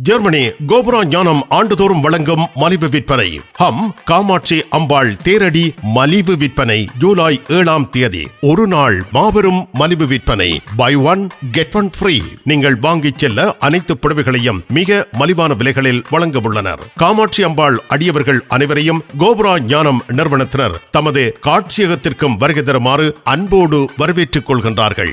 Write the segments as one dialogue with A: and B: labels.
A: Germany கோபுரா ஞானம் ஆண்டுதோறும் வழங்கும் மலிவு விற்பனை. ஹம் காமாட்சி அம்பாள் தேரடி மலிவு விற்பனை ஜூலை ஏழாம் தேதி. ஒரு நாள் மாபெரும் மலிவு விற்பனை. Buy one get one free நீங்கள் வாங்கிச் செல்ல அனைத்து புடவைகளையும் மிக மலிவான விலைகளில் வழங்க உள்ளனர். காமாட்சி அம்பாள் அடியவர்கள் அனைவரையும் கோபுரா ஞானம் நிறுவனத்தினர் தமது காட்சியகத்திற்கும் வருகை தருமாறு அன்போடு வரவேற்றுக் கொள்கின்றார்கள்.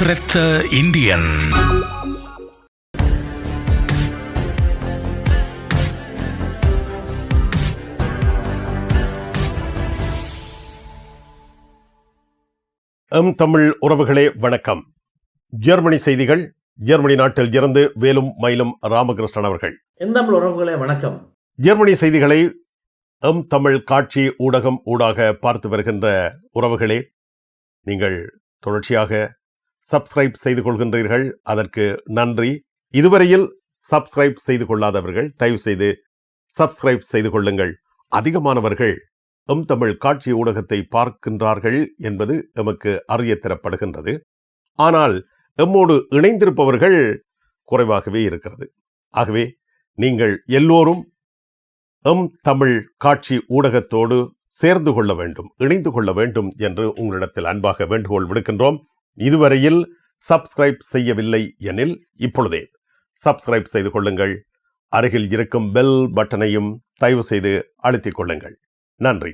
B: திரத்த இந்தியன்
A: எம் தமிழ் உறவுகளே வணக்கம். ஜெர்மனி செய்திகள். ஜெர்மனி நாட்டில் இருந்து வேலும் மயிலும் ராமகிருஷ்ணன் அவர்கள்.
C: எந்தமிழ் உறவுகளே வணக்கம்.
A: ஜெர்மனி செய்திகளை எம் தமிழ் காட்சி ஊடகம் ஊடாக பார்த்து வருகின்ற உறவுகளே நீங்கள் தொடர்ச்சியாக சப்ஸ்கிரைப் செய்து கொள்கின்றீர்கள். அதற்கு நன்றி. இதுவரையில் சப்ஸ்கிரைப் செய்து கொள்ளாதவர்கள் தயவு செய்து சப்ஸ்கிரைப் செய்து கொள்ளுங்கள். அதிகமானவர்கள் எம் தமிழ் காட்சி ஊடகத்தை பார்க்கின்றார்கள் என்பது எமக்கு அறிய தரப்படுகின்றது ஆனால் எம்மோடு இணைந்திருப்பவர்கள் குறைவாகவே இருக்கிறது. ஆகவே நீங்கள் எல்லோரும் எம் தமிழ் காட்சி ஊடகத்தோடு சேர்ந்து கொள்ள வேண்டும் இணைந்து கொள்ள வேண்டும் என்று உங்களிடத்தில் அன்பாக வேண்டுகோள் விடுக்கின்றோம். இதுவரையில் சப்ஸ்கிரைப் செய்யவில்லை எனில் இப்பொழுதே சப்ஸ்கிரைப் செய்து கொள்ளுங்கள். அருகில் இருக்கும் பெல் பட்டனையும் தயவு செய்து அழுத்திக் கொள்ளுங்கள். நன்றி.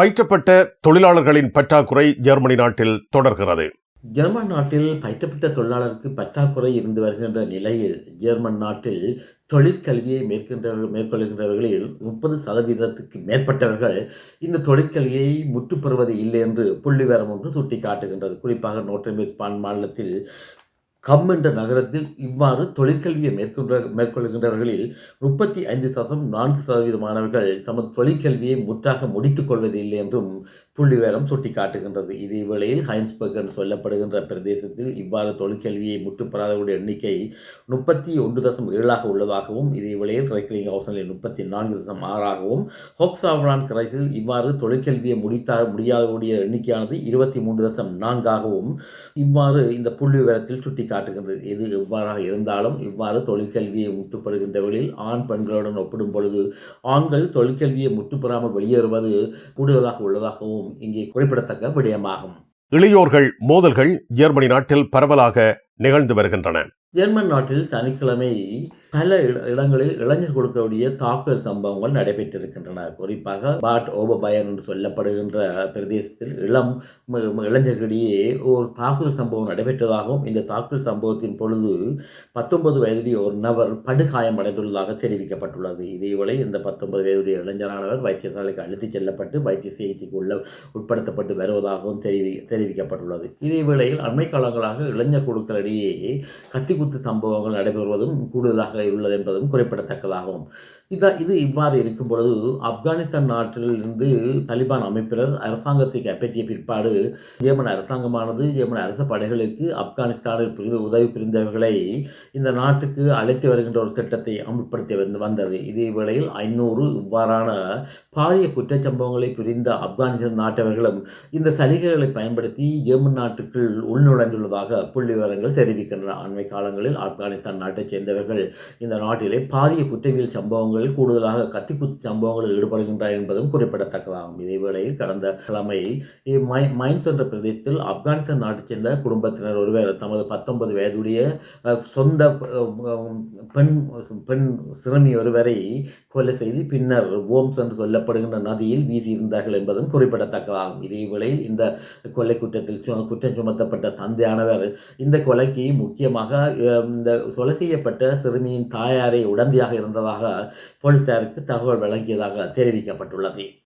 A: பயிற்றப்பட்ட தொழிலாளர்களின் பற்றாக்குறை ஜெர்மனி நாட்டில் தொடர்கிறது.
C: ஜெர்மன் நாட்டில் பயிற்றப்பட்ட தொழிலாளருக்கு பற்றாக்குறை இருந்து வருகின்ற நிலையில் ஜெர்மன் நாட்டில் தொழிற்கல்வியை மேற்கின்றவர்கள் மேற்கொள்கின்றவர்களில் முப்பது சதவீதத்துக்கு மேற்பட்டவர்கள் இந்த தொழிற்கல்வியை முற்றுப்பெறுவது இல்லை என்று புள்ளிவரம் ஒன்று சுட்டி காட்டுகின்றது குறிப்பாக நோட்டமிஸ்பான் மாநிலத்தில் கம் என்ற நகரத்தில் இவ்வாறு தொழிற்கல்வியை மேற்கொண்ட மேற்கொள்கின்றவர்களில் முப்பத்தி ஐந்து சதம் நான்கு சதவீத மாணவர்கள் தமது தொழிற்கல்வியை முற்றாக முடித்துக் கொள்வதில்லை என்றும் புள்ளிவிவரம் சுட்டிக்காட்டுகின்றது. இதே வேளையில் ஹைன்ஸ்பர்க் என்று சொல்லப்படுகின்ற பிரதேசத்தில் இவ்வாறு தொழிற்கல்வியை முற்றுப்பெறாதவருடைய எண்ணிக்கை முப்பத்தி ஒன்று தசம் ஏழாக உள்ளதாகவும் இதே வேளையில் ரைக்லிங் ஹவுசனில் முப்பத்தி நான்கு தசம் ஆறாகவும் ஹோக்ஸாவரான் கிரைஸில் இவ்வாறு தொழிற்கல்வியை முடித்தா முடியாதவருடைய எண்ணிக்கையானது இருபத்தி மூன்று தசம் நான்காகவும் இவ்வாறு இந்த புள்ளி விவரத்தில் சுட்டி காட்டுகின்றது எது எவ்வாறாக இருந்தாலும் இவ்வாறு தொழிற்கல்வியை முற்றுப்படுகின்றவர்களில் ஆண் பெண்களுடன் ஒப்பிடும் பொழுது ஆண்கள் தொழிற்கல்வியை முற்றுப்பெறாமல் வெளியேறுவது கூடுதலாக உள்ளதாகவும் இங்கே குறிப்பிடத்தக்க விடயமாகும்.
A: இளையோர்கள் மோதல்கள் ஜெர்மனி நாட்டில் பரவலாக நிகழ்ந்து வருகின்றன.
C: ஜெர்மன் நாட்டில் சனிக்கிழமை பல இட இடங்களில் இளைஞர் குழுக்களுடைய தாக்குதல் சம்பவங்கள் நடைபெற்றிருக்கின்றன. குறிப்பாக பாட் ஓபபயன் என்று சொல்லப்படுகின்ற பிரதேசத்தில் இளம் இளைஞர்களிடையே ஒரு தாக்குதல் சம்பவம் நடைபெற்றதாகவும் இந்த தாக்குதல் சம்பவத்தின் பொழுது பத்தொன்பது வயதுடைய ஒரு நபர் படுகாயம் அடைந்துள்ளதாக தெரிவிக்கப்பட்டுள்ளது. இதேவேளை இந்த பத்தொன்பது வயதுடைய இளைஞரானவர் வைத்தியசாலைக்கு அழுத்திச் செல்லப்பட்டு வைத்திய சிகிச்சைக்கு உள்ள உட்படுத்தப்பட்டு வருவதாகவும் தெரிவி தெரிவிக்கப்பட்டுள்ளது. இதேவேளையில் அண்மை காலங்களாக இளைஞர் குழுக்களிடையே கத்திக்குத்து சம்பவங்கள் நடைபெறுவதும் கூடுதலாக உள்ளது என்பதும் குறிப்பிடத்தக்கதாகும். இதா இது இவ்வாறு இருக்கும் பொழுது ஆப்கானிஸ்தான் நாட்டில் இருந்து தலிபான் அமைப்பினர் அரசாங்கத்தை கைப்பற்றிய பிற்பாடு ஏமன் அரசாங்கமானது ஏமன் அரச படைகளுக்கு ஆப்கானிஸ்தானில் புரிந்து உதவி புரிந்தவர்களை இந்த நாட்டுக்கு அழைத்து வருகின்ற ஒரு திட்டத்தை அமுல்படுத்தி வந்து வந்தது. இதே வேளையில் ஐநூறு இவ்வாறான பாரிய குற்றச்சம்பவங்களை புரிந்த ஆப்கானிஸ்தான் நாட்டவர்களும் இந்த சலுகைகளை பயன்படுத்தி ஏமன் நாட்டுக்குள் உள்நுழைந்துள்ளதாக புள்ளி விவரங்கள் தெரிவிக்கின்றன. அண்மை காலங்களில் ஆப்கானிஸ்தான் நாட்டைச் சேர்ந்தவர்கள் இந்த நாட்டிலே பாரிய குற்றவியல் சம்பவங்களில் கூடுதலாக கத்திக்குத்து சம்பவங்களில் ஈடுபடுகின்றன என்பதும் குறிப்பிடத்தக்கதாகும். இதேவேளையில் கடந்த கிழமை மைன்ஸ் என்ற பிரதேசத்தில் ஆப்கானிஸ்தான் நாட்டைச் சேர்ந்த குடும்பத்தினர் ஒருவர் தமது பத்தொன்பது வயதுடைய சொந்த பெண் பெண் சிறுமி ஒருவரை கொலை செய்து பின்னர் ஓம்ஸ் என்று சொல்லப்படுகின்ற நதியில் வீசியிருந்தார்கள் என்பதும் குறிப்பிடத்தக்கதாகும். இதேவேளையில் இந்த கொலை குற்றத்தில் குற்றம் சுமத்தப்பட்ட தந்தையானவர் இந்த கொலைக்கு முக்கியமாக இந்த கொலை செய்யப்பட்ட சிறுமியின் தாயாரை உடந்தையாக இருந்ததாக போலீசாருக்கு தகவல் வழங்கியதாக தெரிவிக்கப்பட்டுள்ளது.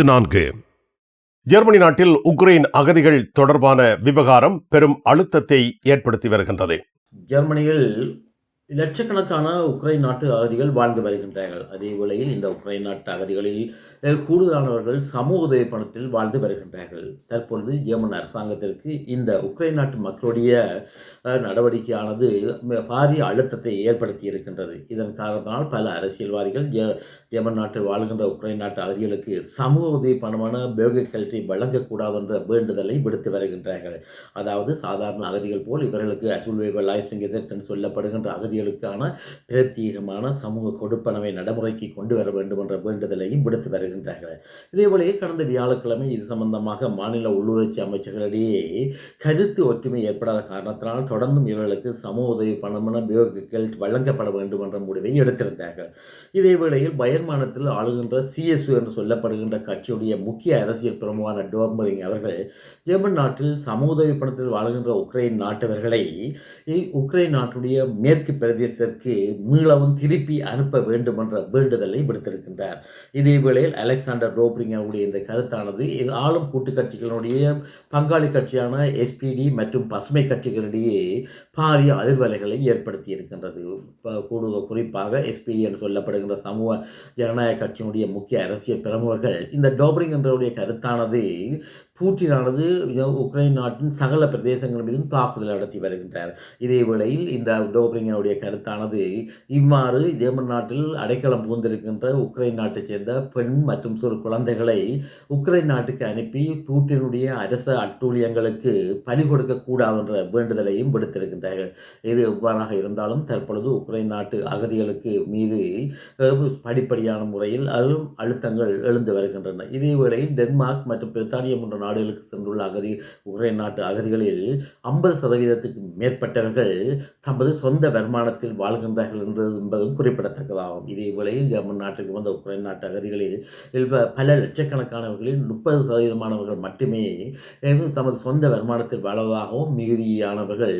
A: நான்கு. ஜெர்மனி நாட்டில் உக்ரைன் அகதிகள் தொடர்பான விவகாரம் பெரும் அழுத்தத்தை ஏற்படுத்தி வருகின்றது.
C: ஜெர்மனியில் லட்சக்கணக்கான உக்ரைன் நாட்டு அகதிகள் வாழ்ந்து வருகின்றார்கள். அதே வேளையில் இந்த உக்ரைன் நாட்டு அகதிகளில் அஹ், கூடுதலானவர்கள் சமூக உதவி பணத்தில் வாழ்ந்து வருகின்றார்கள். தற்பொழுது ஜெர்மன் அரசாங்கத்திற்கு இந்த உக்ரைன் நாட்டு மக்களுடைய நடவடிக்கையானது பாரிய அழுத்தத்தை ஏற்படுத்தி இருக்கின்றது. இதன் காரணத்தினால் பல அரசியல்வாதிகள் ஜெ- ஜெர்மன் நாட்டில் வாழ்கின்ற உக்ரைன் நாட்டு அகதிகளுக்கு சமூக உதவி பணமான பேக கல்வி வழங்கக்கூடாது என்ற வேண்டுதலை விடுத்து வருகின்றார்கள். அதாவது சாதாரண அகதிகள் போல் இவர்களுக்கு அசுல்வேபல் லைஃப் என்று சொல்லப்படுகின்ற அகதிகளுக்கான பிரத்யேகமான சமூக கொடுப்பனவை நடைமுறைக்கு கொண்டு வர வேண்டும் என்ற வேண்டுதலையும் விடுத்து வருகின்றார்கள் இதேபோலவே கடந்த வியாழக்கிழமை இது சம்பந்தமாக மாநில உள்ளூராட்சி அமைச்சர்களிடையே கருத்து ஒற்றுமை ஏற்படாத காரணத்தினால் தொடர்ந்தும் இவர்களுக்கு சமூக உதவி பணமான பியோகிகள் வழங்கப்பட வேண்டும் என்ற முடிவை எடுத்திருந்தார்கள். இதே வேளையில் பயர்மானத்தில் ஆளுகின்ற சிஎஸ்யு என்று சொல்லப்படுகின்ற கட்சியுடைய முக்கிய அரசியல் பிரமுகமான டோர்மரிங் அவர்கள் ஜெர்மன் நாட்டில் சமூக உதவி பணத்தில் வாழ்கின்ற உக்ரைன் நாட்டவர்களை உக்ரைன் நாட்டுடைய மேற்கு பிரதேசத்திற்கு மீளவும் திருப்பி அனுப்ப வேண்டும் என்ற வேண்டுதலை விடுத்திருக்கின்றார். இதே வேளையில் அலெக்சாண்டர் டோப்ரிங்கனுடைய இந்த கருத்தானது இது ஆளும் கூட்டு கட்சிகளுடைய பங்காளி கட்சியான எஸ்பிடி மற்றும் பசுமை கட்சிகளிடையே பாரிய அதிர்வலைகளை ஏற்படுத்தி இருக்கின்றது கூடுத கூடுதல் குறிப்பாக எஸ்பிடி என்று சொல்லப்படுகின்ற சமூக ஜனநாயக கட்சியினுடைய முக்கிய அரசியல் பிரமுகர்கள். இந்த டோப்ரிங் என்றவுடைய கருத்தானது பூட்டினானது உக்ரைன் நாட்டின் சகல பிரதேசங்கள் மீதும் தாக்குதல் நடத்தி வருகின்றார். இதே வேளையில் இந்த டோப்ரிங்கனுடைய கருத்தானது இவ்வாறு ஜெர்மன் நாட்டில் அடைக்கலம் புகுந்திருக்கின்ற உக்ரைன் நாட்டைச் சேர்ந்த பெண் மற்றும் சிறு குழந்தைகளை உக்ரைன் நாட்டுக்கு அனுப்பி பூட்டினுடைய அரச அட்டூழியங்களுக்கு பலி கொடுக்கக்கூடாது என்ற வேண்டுதலையும் விடுத்திருக்கின்றார்கள். இது எவ்வாறாக இருந்தாலும் தற்பொழுது உக்ரைன் நாட்டு அகதிகளுக்கு மீது படிப்படியான முறையில் அழும் அழுத்தங்கள் எழுந்து வருகின்றன. இதே வேளையில் டென்மார்க் மற்றும் பிரித்தானியா போன்ற நாடுகளுக்கு சென்றுள்ள அகதி உக்ரைன் நாட்டு அகதிகளில் ஐம்பது சதவீதத்துக்கு மேற்பட்டவர்கள் தமது சொந்த வருமானத்தில் வாழ்கின்றார்கள் என்றது என்பதும் குறிப்பிடத்தக்கதாகும். இதே வேளையில் ஜெர்மன் நாட்டுக்கு வந்த உக்ரைன் நாட்டு அகதிகளில் பல லட்சக்கணக்கானவர்களில் முப்பது சதவீதமானவர்கள் மட்டுமே தமது சொந்த வருமானத்தில் வாழ்வதாகவும் மிகுதியானவர்கள்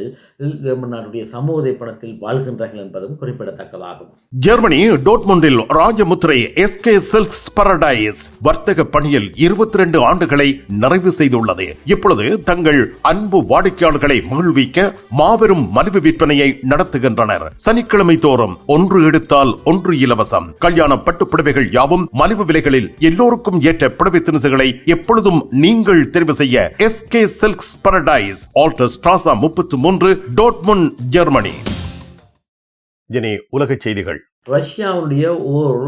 C: ஜெர்மன் நாட்டுடைய சமூக பணத்தில் வாழ்கின்றார்கள் என்பதும் குறிப்பிடத்தக்கதாகும்.
A: ஜெர்மனி டோட்முண்டில் ராஜமுத்திரை எஸ்கே சில்க்ஸ் பரடைஸ் வர்த்தக பணியில் இருபத்தி ரெண்டு ஆண்டுகளை நிறைவு செய்துள்ளது. இப்பொழுது தங்கள் அன்பு வாடிக்கையாளர்களை மகிழ்விக்க மாபெரும் மலிவு விற்பனையை நடத்துகின்றனர். சனிக்கிழமை தோறும் ஒன்று எடுத்தால் ஒன்று இலவசம். கல்யாண பட்டு புடவைகள் யாவும் மலிவு விலைகளில் எல்லோருக்கும் ஏற்ற புடவை திணுசுகளை எப்பொழுதும் நீங்கள் தெரிவு செய்ய S K silks paradise Alter Strasse முப்பத்து மூன்று டோட்முன் ஜெர்மனி இனி உலக செய்திகள்.
C: ரஷ்யாவுடைய ஓர்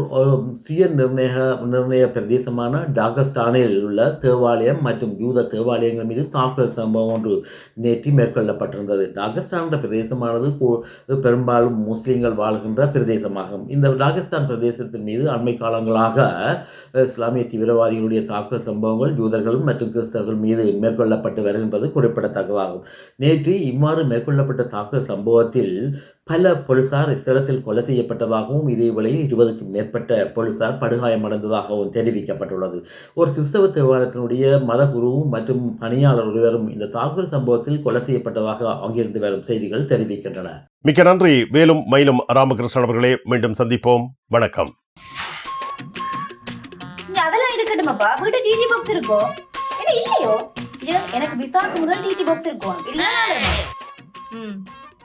C: சுய நிர்ணய நிர்ணய பிரதேசமான டாகஸ்தானில் உள்ள தேவாலயம் மற்றும் யூத தேவாலயங்கள் மீது தாக்குதல் சம்பவம் ஒன்று நேற்று மேற்கொள்ளப்பட்டிருந்தது. டாகஸ்தான் பிரதேசமானது பெரும்பாலும் முஸ்லீம்கள் வாழ்கின்ற பிரதேசமாகும். இந்த டாகஸ்தான் பிரதேசத்தின் மீது அண்மை காலங்களாக இஸ்லாமிய தீவிரவாதிகளுடைய தாக்குதல் சம்பவங்கள் யூதர்கள் மற்றும் கிறிஸ்தவர்கள் மீது மேற்கொள்ளப்பட்டு வருகின்றது குறிப்பிடத்தக்கதாகும். நேற்று இவ்வாறு மேற்கொள்ளப்பட்ட தாக்குதல் சம்பவத்தில் பல போலீசார் இஸ்தலத்தில் கொலை செய்யப்பட்டதாகவும் இதே வேளையில் இருபதுக்கும் மேற்பட்ட போலீசார் படுகாயமடைந்ததாகவும் தெரிவிக்கப்பட்டுள்ளது. ஒரு கிறிஸ்தவ தேவாலயத்தினுடைய மதகுருவும் மற்றும் பணியாளர் ஒருவரும் இந்த தாக்குதல் சம்பவத்தில் கொலை செய்யப்பட்டதாக அங்கிருந்து வரும் செய்திகள் தெரிவிக்கின்றன.
A: மிக்க நன்றி. வேலும் மயிலும் ராமகிருஷ்ணன் அவர்களே மீண்டும் சந்திப்போம். வணக்கம்.
D: அதெல்லாம் இருக்கட்டுமாப்பா. வீட்டு டிடி பாக்ஸ் இருக்கோ? என்ன இல்லையோ? எனக்கு விசாக்கு முதல் டிடி பாக்ஸ் இருக்கும். இல்ல ம்.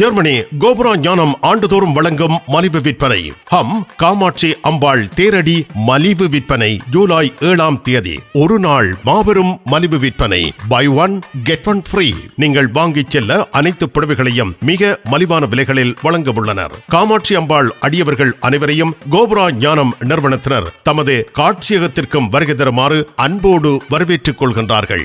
A: ஜெர்மனி கோபுரா ஞானம் ஆண்டுதோறும் வழங்கும் மலிவு விற்பனை. ஹம் காமாட்சி அம்பாள் தேரடி மலிவு விற்பனை ஜூலை ஏழாம் தேதி. ஒரு நாள் மாபெரும் மலிவு விற்பனை. Buy one get one free நீங்கள் வாங்கிச் செல்ல அனைத்து புடவைகளையும் மிக மலிவான விலைகளில் வழங்க உள்ளனர். காமாட்சி அம்பாள் அடியவர்கள் அனைவரையும் கோபுரா ஞானம் நிறுவனத்தினர் தமது காட்சியகத்திற்கும் வருகை தருமாறு அன்போடு வரவேற்றுக் கொள்கின்றார்கள்.